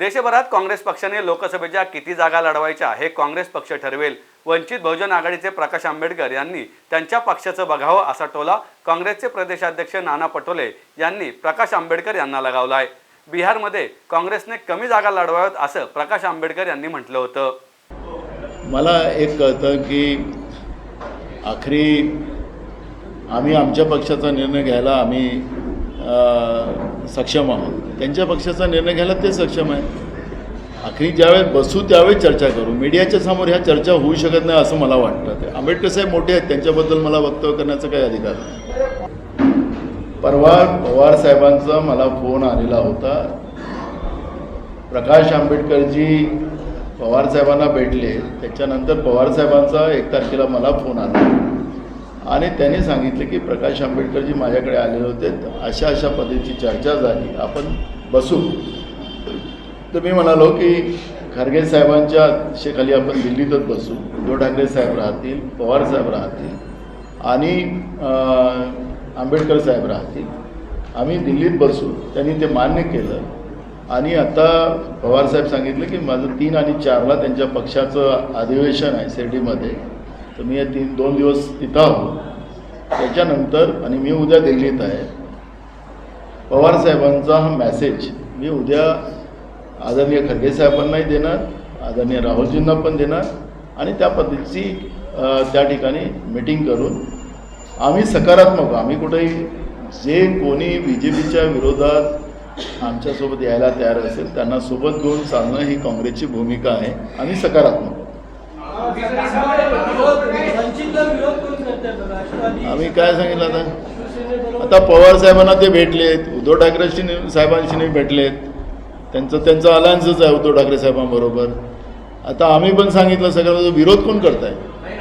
देशभरात काँग्रेस पक्षाने लोकसभेच्या किती जागा लढवायच्या हे काँग्रेस पक्ष ठरवेल. वंचित बहुजन आघाडीचे प्रकाश आंबेडकर यांनी त्यांच्या पक्षाचं बघावं असा टोला काँग्रेसचे प्रदेशाध्यक्ष नाना पटोले यांनी प्रकाश आंबेडकर यांना लगावला आहे बिहारमध्ये काँग्रेसने कमी जागा लढवाव्यात असं प्रकाश आंबेडकर यांनी म्हटलं होतं. मला एक कळतं की आखरी आम्ही आमच्या पक्षाचा निर्णय घ्यायला आम्ही सक्षम आहोत. त्यांच्या पक्षाचा निर्णय घ्यायला ते सक्षम आहे. आखरी ज्यावेळेस बसू त्यावेळेस चर्चा करू. मीडियाच्या समोर ह्या चर्चा होऊ शकत नाही असं मला वाटतं. ते आंबेडकर साहेब मोठे आहेत त्यांच्याबद्दल मला वक्तव्य करण्याचा काही अधिकार नाही. परवा पवार साहेबांचा मला फोन आलेला होता. प्रकाश आंबेडकरजी पवार साहेबांना भेटले. त्याच्यानंतर पवार साहेबांचा एक तारखेला मला फोन आला. आणि त्यांनी सांगितलं की प्रकाश आंबेडकरजी माझ्याकडे आलेले होते. अशा अशा पद्धतीची चर्चा झाली. आपण बसू. तर मी म्हणालो की खरगे साहेबांच्या शेखाली आपण दिल्लीतच बसू. उद्धव ठाकरे साहेब राहतील पवार साहेब राहतील आणि आंबेडकर साहेब राहतील. आम्ही दिल्लीत बसू. त्यांनी ते मान्य केलं. आणि आता पवारसाहेब सांगितलं की माझं तीन आणि चारला त्यांच्या पक्षाचं अधिवेशन आहे शिर्डीमध्ये. तर मी या तीन दोन दिवस तिथं आहो. त्याच्यानंतर आणि मी उद्या दिल्लीत आहे. पवारसाहेबांचा हा मॅसेज मी उद्या आदरणीय खरगे साहेबांनाही देणार आदरणीय राहुलजींना पण देणार आणि त्या पद्धतीची त्या ठिकाणी मिटिंग करून आम्ही सकारात्मक आम्ही कुठेही जे कोणी बी जे पीच्या विरोधात आमच्यासोबत यायला तयार असेल त्यांना सोबत घेऊन चालणं ही काँग्रेसची भूमिका आहे. आम्ही सकारात्मक आहोत. वंचितला विरोध कोण करताय बघा राष्ट्रवादी आम्ही काय सांगितलं आता? आता पवार साहेबांना ते भेटलेत उद्धव ठाकरेशी साहेबांशी नाही भेटलेत. त्यांचं त्यांचं अलायन्सच आहे उद्धव ठाकरे साहेबांबरोबर. आता आम्ही पण सांगितलं सगळं विरोध कोण करताय?